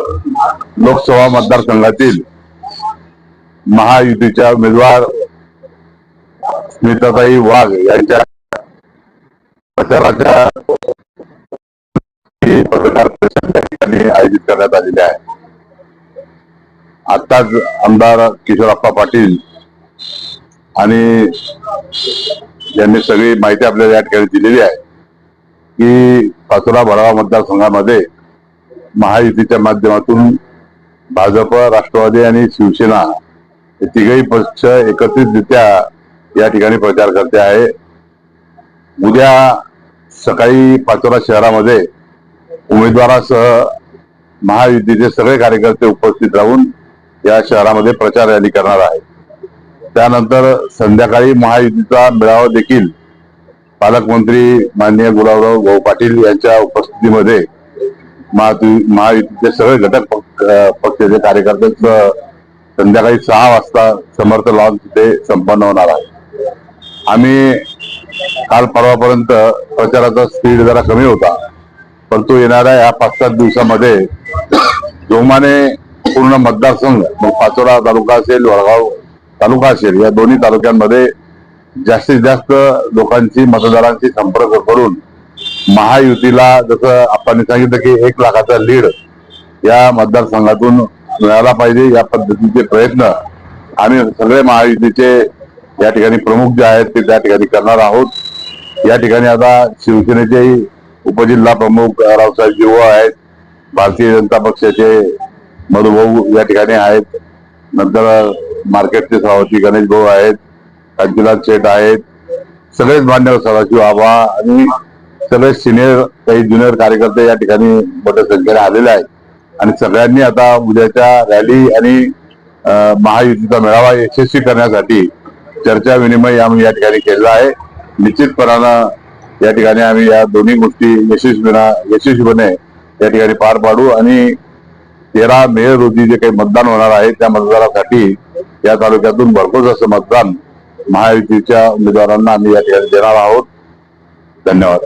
लोकसभा मतदारसंघातील महायुतीच्या उमेदवार स्मिताताई वाघ यांच्या प्रचाराच्या पत्रकार परिषद या ठिकाणी आयोजित करण्यात आलेली आहे. आताच आमदार किशोरप्पा पाटील आणि यांनी सगळी माहिती आपल्याला या ठिकाणी दिलेली आहे की पाचोरा भरावा मतदारसंघामध्ये महायुतीच्या माध्यमातून भाजप राष्ट्रवादी आणि शिवसेना हे तिघही पक्ष एकत्रितरित्या या ठिकाणी प्रचार करते आहे. उद्या सकाळी पाचोरा शहरामध्ये उमेदवारासह महायुतीचे सगळे कार्यकर्ते उपस्थित राहून या शहरामध्ये प्रचार रॅली करणार आहे त्यानंतर संध्याकाळी महायुतीचा मेळावा देखील पालकमंत्री माननीय गुलाबराव भाऊ पाटील यांच्या उपस्थितीमध्ये महायुतीचे सगळे घटक पक्षाचे कार्यकर्त्यांचं संध्याकाळी सहा वाजता समर्थ लॉन तिथे संपन्न होणार आहे. आम्ही काल परवापर्यंत प्रचाराचा स्पीड जरा कमी होता परंतु येणाऱ्या या पाच सात दिवसामध्ये जोमाने पूर्ण मतदारसंघ मग पाचोरा तालुका असेल वडगाव तालुका असेल या दोन्ही तालुक्यांमध्ये जास्तीत जास्त लोकांची मतदारांशी संपर्क करून महायुतीला जसं आपण सांगितलं की एक लाखाचा लीड या मतदारसंघातून मिळाला पाहिजे या पद्धतीचे प्रयत्न आम्ही सगळे महायुतीचे या ठिकाणी प्रमुख जे आहेत ते त्या ठिकाणी करणार आहोत. या ठिकाणी आता शिवसेनेचे उपजिल्हा प्रमुख रावसाहेब जीव आहेत भारतीय जनता पक्षाचे मधुभाऊ या ठिकाणी आहेत नंतर मार्केटचे सभापती गणेश भाऊ आहेत कांतीलाल शेठ आहेत सगळेच मान्यवर सदाशिव आबा आणि सगळे सिनियर काही ज्युनियर कार्यकर्ते या ठिकाणी मोठ्या संख्येने आलेले आहेत. आणि सगळ्यांनी आता उद्याच्या रॅली आणि महायुतीचा मेळावा यशस्वी करण्यासाठी चर्चा विनिमय आम्ही या ठिकाणी केलेला आहे. निश्चितपणानं या ठिकाणी आम्ही या दोन्ही गोष्टी यशस्वीना यशस्वीपणे या ठिकाणी पार पाडू आणि तेरा मे रोजी जे काही मतदान होणार आहे त्या मतदारासाठी या तालुक्यातून भरपूर असं मतदान महायुतीच्या उमेदवारांना आम्ही या ठिकाणी देणार आहोत. धन्यवाद.